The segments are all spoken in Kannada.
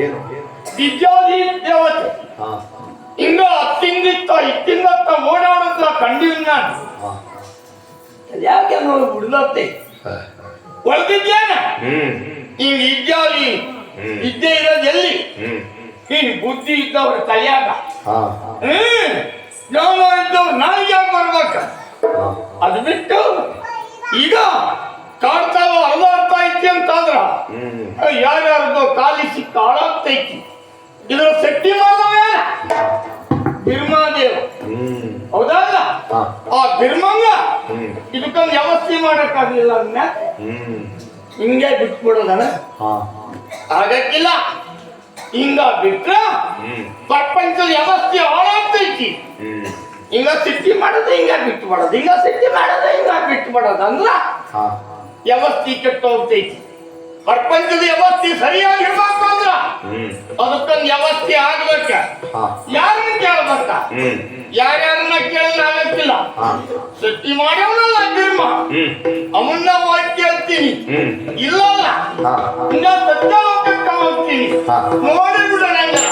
ಏನು? ನಿಜಾದಿ ದೇವತೆ. ಇನ್ನು ಅತ್ತಿಂದಿತ್ತ ಇತ್ತಿಂದತ್ತ ಓಡಾಡೋದನ್ನ ಕಂಡಿಲ್ಲ ನಾನು. ಯಾಕೆ ನೋಡಿ ಬಿಡ್ಲತ್ತೆ ಒಳಗಿದ್ದೇನ? ನೀನ್ ಇದ್ದಾಲಿ ಇದ್ದೇ ಇರೋದು ಎಲ್ಲಿ? ನೀನ್ ಬುದ್ಧಿ ಇದ್ದವ್ರ ತಲೆಯಾಗ ಯಾವ ಇದ್ದವ್ರು ನಾಲ್ಗೆ ಬರ್ಬೇಕ ಅದು ಬಿಟ್ಟು ಈಗ ಕಾಡ್ತಾವ ಅಲದಾಡ್ತಾ ಐತಿ ಅಂತಂದ್ರ? ಯಾರ್ಯಾರ್ದು ಕಾಲಿಸಿ ಕಾಳಾಗ್ತೈತಿ ಇದರ ಶಕ್ತಿ ಮಾದವ ಬಿರ್ಮಾದೇವ. ಹೌದಲ್ಲ ಆ ಬಿರ್ಮಂಗ ಇದಕ್ಕೊಂದು ವ್ಯವಸ್ಥೆ ಮಾಡಕ್ಕಾಗಲಿಲ್ಲ ಅದನ್ನ ಹಿಂಗೆ ಬಿಟ್ಬಿಡೋದನ? ಆಗಕ್ಕಿಲ್ಲ. ಹಿಂಗ ಬಿಟ್ರ ಪ್ರಪಂಚದ ವ್ಯವಸ್ಥೆ ಹಾಳಾಗ್ತೈತಿ. ಹಿಂಗ ಸಿಟ್ಟಿ ಮಾಡೋದು ಹಿಂಗ ಬಿಟ್ಟು ಮಾಡೋದು ಹಿಂಗ ಸಿಟ್ಟಿ ಮಾಡೋದು ಹಿಂಗ ಬಿಟ್ಟು ಮಾಡೋದು ವ್ಯವಸ್ಥೆ ಕೆಟ್ಟೋಗ್ತೈತಿ ಪ್ರಪಂಚದ ವ್ಯವಸ್ಥೆ ಸರಿಯಾಗಿ ಅಂದ್ರ ಅದಕ್ಕೊಂದು ವ್ಯವಸ್ಥೆ ಆಗ್ಬೇಕ? ಯಾರನ್ನ ಕೇಳ್ಬೇಕ? ಯಾರ್ಯಾರನ್ನ ಕೇಳಿದ್ರೆ ಆಗಕ್ಕಿಲ್ಲ ಸೃಷ್ಟಿ ಮಾಡ್ಯವನಲ್ಲ ನಿರ್ಮ ಅವನ್ನ ಹೋಗಿ ಕೇಳ್ತೀನಿ ಇಲ್ಲ ಇನ್ನ ಸತ್ಯ ಹೋಗಕ್ಕ ಹೋಗ್ತೀನಿ ನೋಡಿಬಿಡ ನಂಗೆ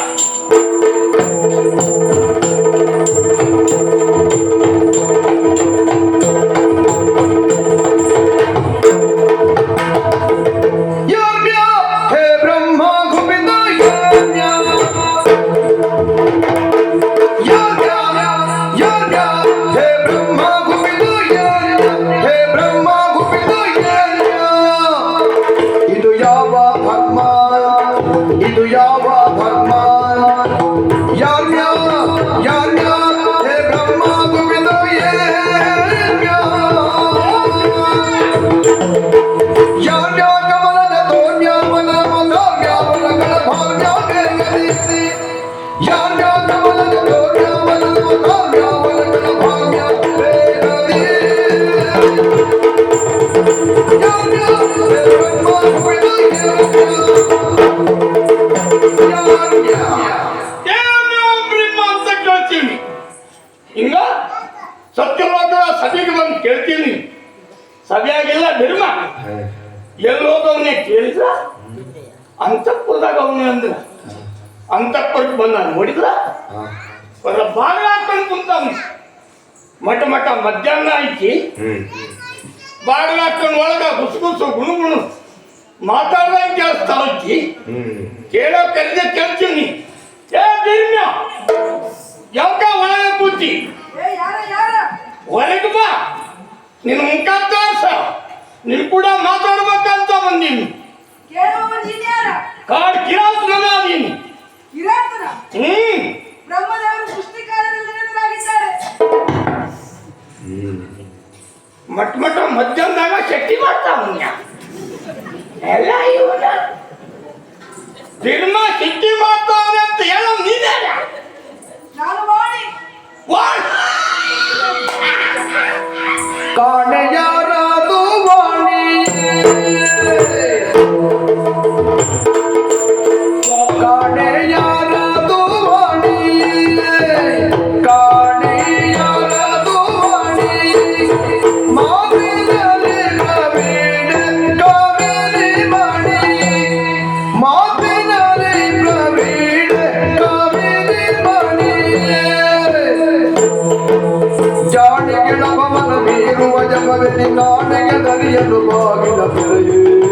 Mm. ನಿನ್ನೋ ನೆಗೆದರಿಯಲು ಹೋಗಿದ ಬೆಳೆಯೇ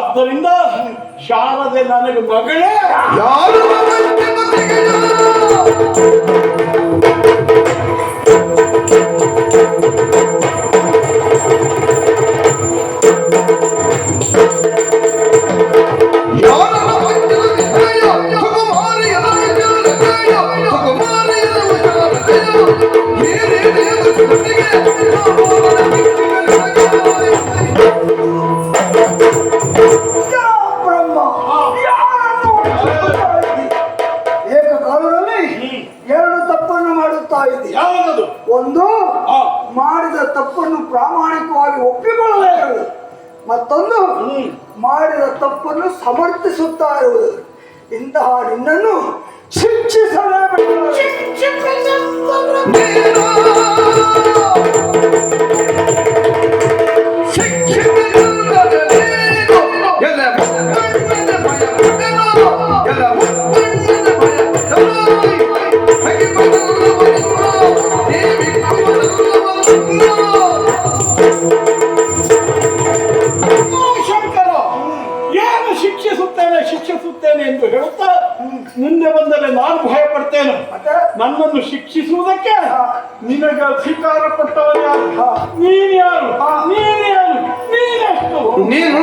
ಆದ್ದರಿಂದ ಶಾರದೆ ನನಗೆ ಮಗಳೇ. ಯಾರು ಪ್ರಾಮಾಣಿಕವಾಗಿ ಒಪ್ಪಿಕೊಳ್ಳದೇ ಇರುವುದು ಮತ್ತೊಂದು ಮಾಡಿದ ತಪ್ಪನ್ನು ಸಮರ್ಥಿಸುತ್ತಾ ಇರುವುದು. ಇಂತಹ ನಿನ್ನನ್ನು ಶಿಕ್ಷಿಸಲೇ ಎಂದು ಹೇಳುತ್ತಾ ಮುಂದೆ ಬಂದರೆ ನಾನು ಭಯ ಪಡ್ತೇನೆ ನನ್ನನ್ನು ಶಿಕ್ಷಿಸುವುದಕ್ಕೆ ನಿನಗೆ ಅಧಿಕಾರ ಕೊಟ್ಟವರು ಯಾರು ನೀನು ಯಾರು? ನೀನು ಯಾರು? ನೀನೆಷ್ಟು ನೀನು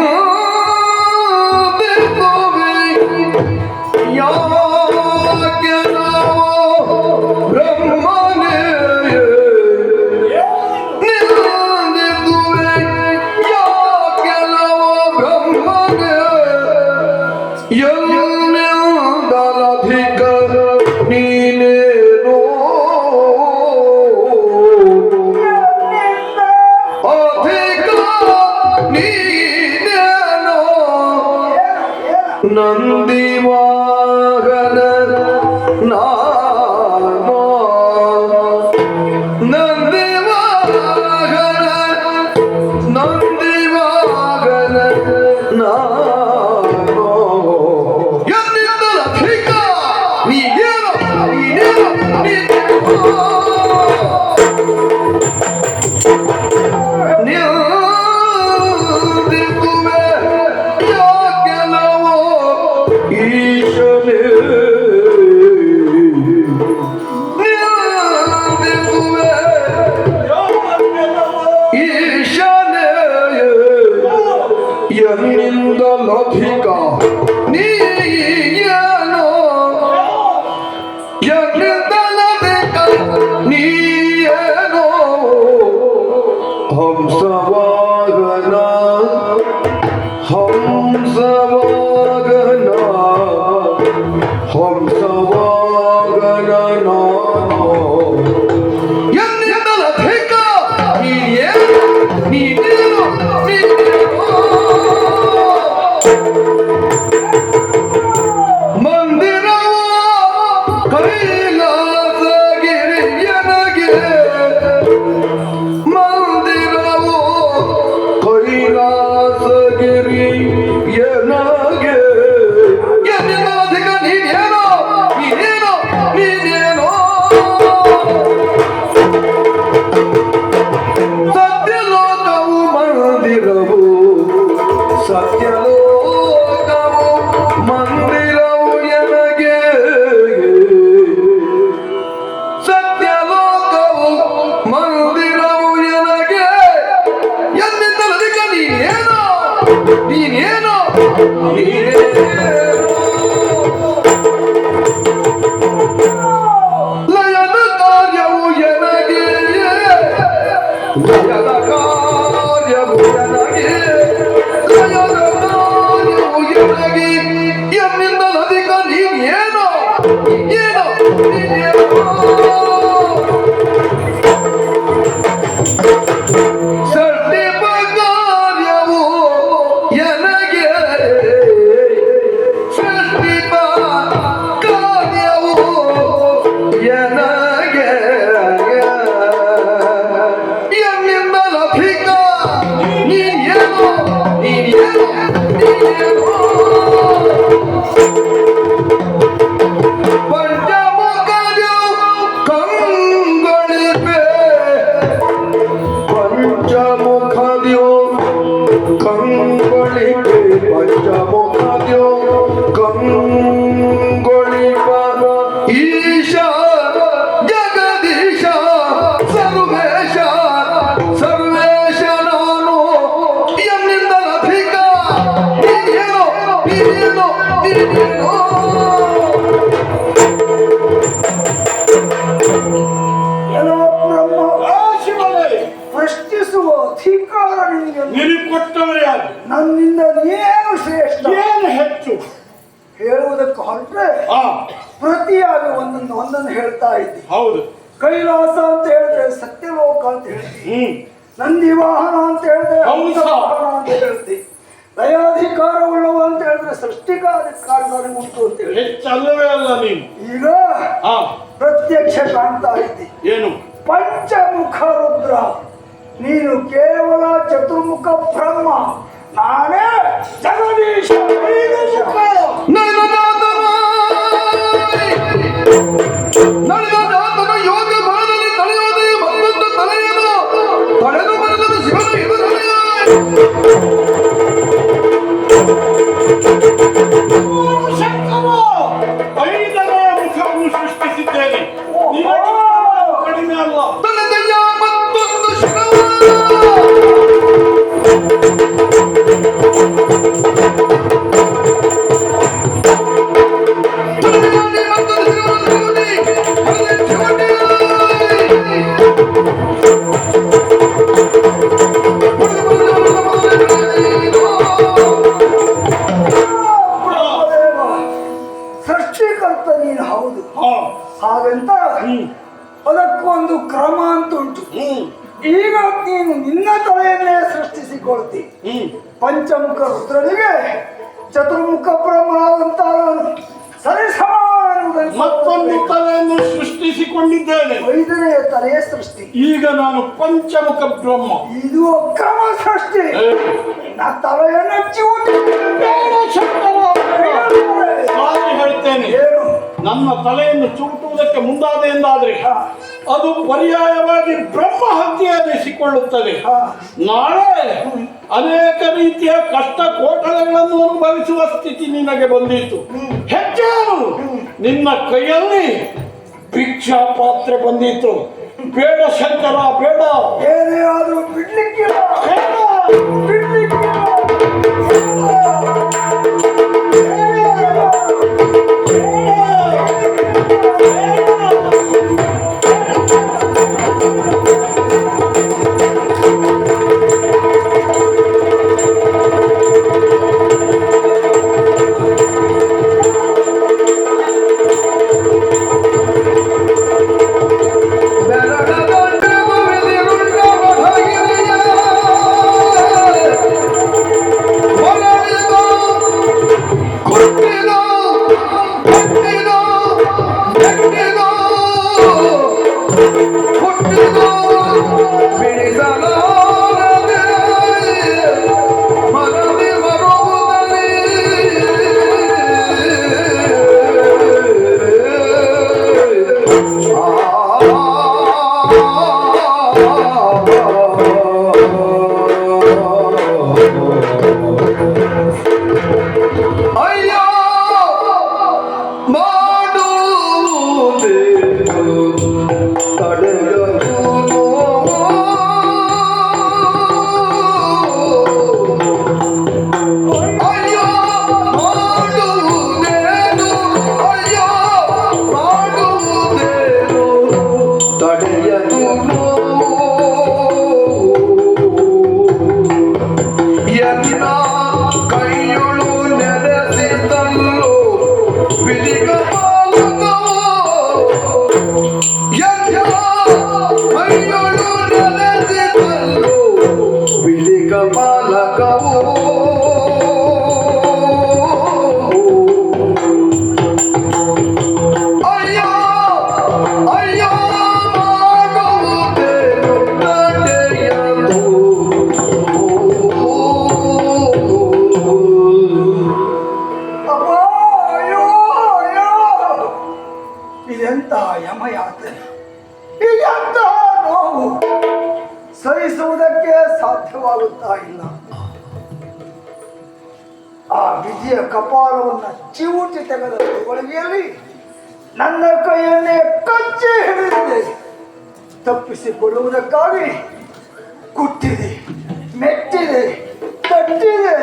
He God. Obrigado. ಹೊರಟ್ರೆ ಆ. ಪ್ರತಿಯಾಗಿ ಒಂದೊಂದು ಒಂದೊಂದು ಹೇಳ್ತಾ ಇದ್ದೀವಿ ಹೌದು. ಕೈಲಾಸ ಅಂತ ಹೇಳಿದ್ರೆ ಸತ್ಯಲೋಕ ಅಂತ ಹೇಳ್ತಿ ಹ್ಮ್. ನಂದಿ ವಾಹನ ಅಂತ ಹೇಳಿದ್ರೆ ವಾಹನ ಅಂತ ಹೇಳ್ತಿ ದಯಾಧಿಕಾರ ಉಳ್ಳವ ಅಂತ ಹೇಳಿದ್ರೆ ಸೃಷ್ಟಿಕಾಧಿಕಾರ ಉಂಟು ಅಂತ ಹೇಳಿ ಹೆಚ್ಚಲ್ಲವೇ ಅಲ್ಲ ನೀನು ಈಗ ಆ ಪ್ರತ್ಯಕ್ಷ ಕಾಣ್ತಾ ಇದ್ದಿ. ಏನು? ಪಂಚಮುಖ ರುದ್ರ ನೀನು ಕೇವಲ ಚತುರ್ಮುಖ ಬ್ರಹ್ಮ. ನಾನೇ ಜಗದೀಶ. ಯೋಗ ತಳೆದು ಬರಲದ ಶಿವನ ಈಗ ನೀನು ನಿನ್ನ ತಲೆಯನ್ನೇ ಸೃಷ್ಟಿಸಿಕೊಳ್ತಿ. ಪಂಚಮುಖ ರುದ್ರನಿಗೆ ಚತುರ್ಮುಖ ಅಂತ ಸರಿ ಮತ್ತೊಂದು ತಲೆಯನ್ನು ಸೃಷ್ಟಿಸಿಕೊಂಡಿದ್ದೇನೆ. ಐದನೆಯ ತಲೆಯ ಸೃಷ್ಟಿ. ಈಗ ನಾನು ಪಂಚಮುಖ ಬ್ರಹ್ಮ. ಇದು ಅಕ್ರಮ ಸೃಷ್ಟಿ. ನಾ ತಲೆಯನ್ನು ಹಚ್ಚಿ ಹೇಳ್ತೇನೆ. ಏನು ನನ್ನ ತಲೆಯನ್ನು ಚುರುಟುವುದಕ್ಕೆ ಮುಂದಾದೆ ಎಂದಾದ್ರೆ ಅದು ಪರ್ಯಾಯವಾಗಿ ಬ್ರಹ್ಮ ಹತ್ಯೆ ಎನಿಸಿಕೊಳ್ಳುತ್ತದೆ ಹಾ. ನಾಳೆ ಅನೇಕ ರೀತಿಯ ಕಷ್ಟ ಕೋಟಲೆಗಳನ್ನು ಅನುಭವಿಸುವ ಸ್ಥಿತಿ ನಿನಗೆ ಬಂದಿತ್ತು ಹೆಚ್ಚು ನಿನ್ನ ಕೈಯಲ್ಲಿ ಭಿಕ್ಷಾ ಪಾತ್ರೆ ಬಂದಿತ್ತು ಬೇಡ ಶಂಕರ ಬೇಡ. ಏನೇ ಆದರೂ ಬಿಡ್ಲಿಕ್ಕಿಲ್ಲ. Música ತಪ್ಪಿಸಿಕೊಳ್ಳುವುದಕ್ಕಾಗಿ ಕುಟ್ಟಿದೆ ಮೆಟ್ಟಿದೆ, ತಟ್ಟಿದೆ.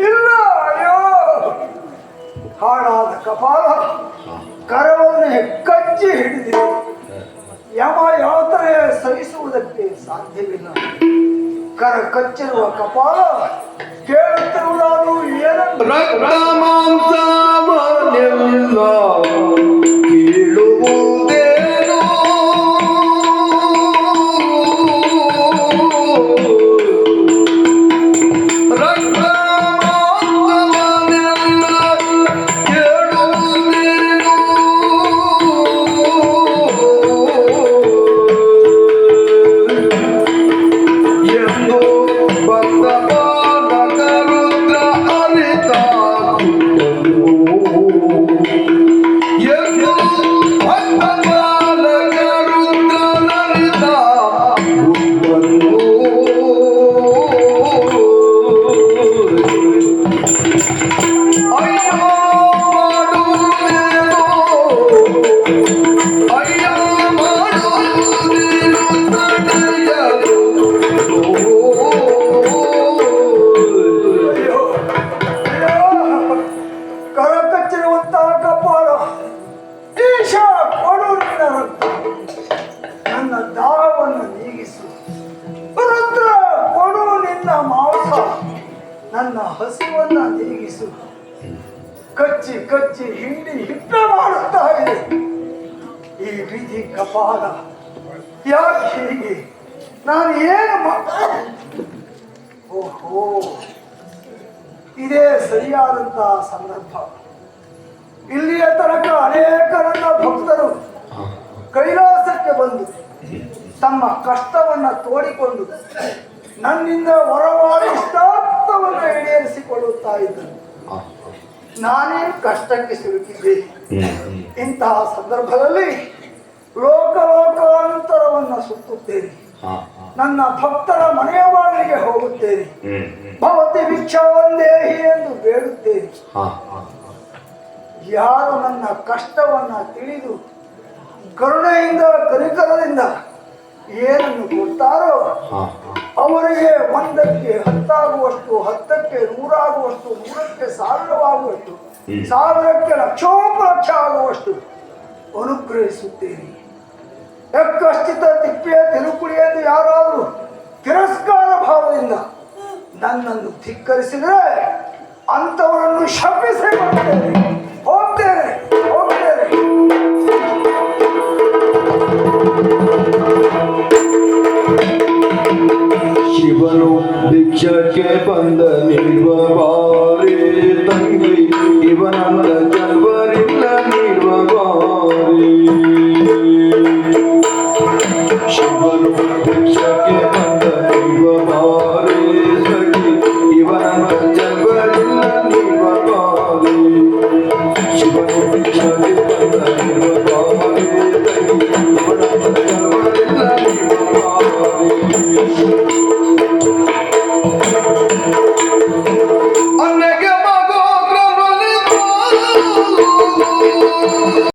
ಇಲ್ಲ, ಅಯ್ಯೋ. ಹಾಳಾದ ಕಪಾಲ, ಕರವನ್ನು ಕಚ್ಚಿ ಹಿಡಿದಿದೆ. ಯಮ ಯಾತ್ರೆ ಸಹಿಸುವುದಕ್ಕೆ ಸಾಧ್ಯವಿಲ್ಲ. ಕರ ಕಚ್ಚಿರುವ ಕಪಾಲ ಕೇಳುತ್ತಿರುವುದು ಏನಂತ? ನೀಗಿಸು ಕಚ್ಚಿ ಕಚ್ಚಿ ಹಿಂಡಿ ಹಿಟ್ಟ ಮಾಡುತ್ತಾ ಇದೆ. ಈ ರೀತಿ ಕಪಾಲ ಯಾಕೆ ಹೀಗೆ? ನಾನು ಏನು ಓಹೋ. ಇದೇ ಸರಿಯಾದಂತಹ ಸಂದರ್ಭ. ಇಲ್ಲಿಯ ತನಕ ಅನೇಕ ನನ್ನ ಭಕ್ತರು ಕೈಲಾಸಕ್ಕೆ ಬಂದು ತಮ್ಮ ಕಷ್ಟವನ್ನ ತೋಡಿಕೊಂಡು ನನ್ನಿಂದ ಹೊರವಾಡಿ ಇಷ್ಟಾರ್ಥವನ್ನು ಈಡೇರಿಸಿಕೊಳ್ಳುತ್ತಾ ಇದ್ದನು ನಾನೇನು ಕಷ್ಟಕ್ಕೆ ಸಿಲುಕಿದ್ದೆ. ಇಂತಹ ಸಂದರ್ಭದಲ್ಲಿ ಲೋಕ ಲೋಕಾಂತರವನ್ನು ಸುತ್ತುತ್ತೇನೆ ನನ್ನ ಭಕ್ತರ ಮನೆಯ ಬಾಗಿಲಿಗೆ ಹೋಗುತ್ತೇನೆ. ಭವತಿ ಭಿಕ್ಷಾವಂದೇಹಿ ಎಂದು ಬೇಡುತ್ತೇನೆ. ಯಾರು ನನ್ನ ಕಷ್ಟವನ್ನ ತಿಳಿದು ಕರುಣೆಯಿಂದ ಕರಿಕರದಿಂದ ಏನನ್ನು ಕೊಡ್ತಾರೋ ಅವರಿಗೆ ಒಂದಕ್ಕೆ ಹತ್ತಾಗುವಷ್ಟು ಹತ್ತಕ್ಕೆ ನೂರಾಗುವಷ್ಟು ನೂರಕ್ಕೆ ಸಾವಿರವಾಗುವಷ್ಟು ಸಾವಿರಕ್ಕೆ ಲಕ್ಷೋಪಲಕ್ಷ ಆಗುವಷ್ಟು ಅನುಗ್ರಹಿಸುತ್ತೇನೆ. ಎಕ್ಕಷ್ಟಿತ ತಿಪ್ಪೆಯ ತಿರುಕುಳಿ ಎಂದು ಯಾರಾದರೂ ತಿರಸ್ಕಾರ ಭಾವದಿಂದ ನನ್ನನ್ನು ಧಿಕ್ಕರಿಸಿದರೆ ಅಂಥವರನ್ನು ಶಪಿಸಿ ಬರ್ತೇನೆ